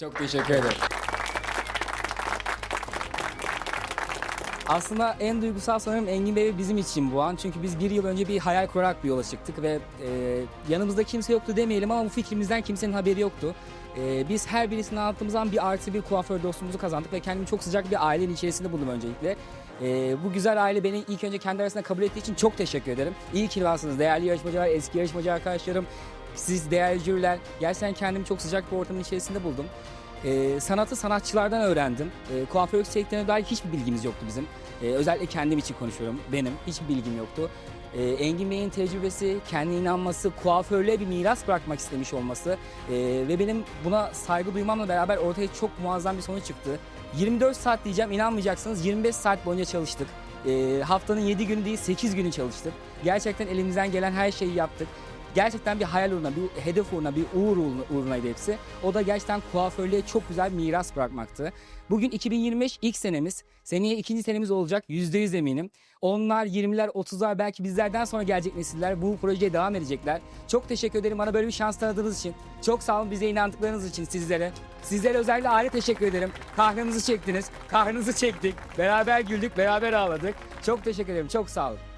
Çok teşekkür ederim. Aslında en duygusal sanırım Engin Bey ve bizim için bu an. Çünkü biz bir yıl önce bir hayal kurarak bir yola çıktık ve e, yanımızda kimse yoktu demeyelim ama bu fikrimizden kimsenin haberi yoktu. E, biz her birisini anlattığımız zaman bir artı bir kuaför dostumuzu kazandık ve kendimi çok sıcak bir ailenin içerisinde buldum öncelikle. E, bu güzel aile beni ilk önce kendi arasında kabul ettiği için çok teşekkür ederim. İyi ki varsınız değerli yarışmacılar, eski yarışmacı arkadaşlarım, siz değerli jüriler. Gerçekten kendimi çok sıcak bir ortamın içerisinde buldum. Ee, sanatı sanatçılardan öğrendim. Ee, kuaförlük sektörüne dair hiçbir bilgimiz yoktu bizim. Ee, özellikle kendim için konuşuyorum. Benim hiçbir bilgim yoktu. Ee, Engin Bey'in tecrübesi, kendine inanması, kuaförlüğe bir miras bırakmak istemiş olması ee, ve benim buna saygı duymamla beraber ortaya çok muazzam bir sonuç çıktı. 24 saat diyeceğim inanmayacaksınız 25 saat boyunca çalıştık. Ee, haftanın 7 günü değil 8 günü çalıştık. Gerçekten elimizden gelen her şeyi yaptık. Gerçekten bir hayal uğruna, bir hedef uğruna, bir uğur uğruna, uğrunaydı hepsi. O da gerçekten kuaförlüğe çok güzel miras bırakmaktı. Bugün 2025 ilk senemiz. Seneye ikinci senemiz olacak %100 eminim. Onlar 20'ler 30'lar belki bizlerden sonra gelecek nesiller bu projeye devam edecekler. Çok teşekkür ederim bana böyle bir şans tanıdığınız için. Çok sağ olun bize inandıklarınız için sizlere. Sizlere özellikle ayrı teşekkür ederim. Kahrınızı çektiniz, kahrınızı çektik. Beraber güldük, beraber ağladık. Çok teşekkür ederim, çok sağ olun.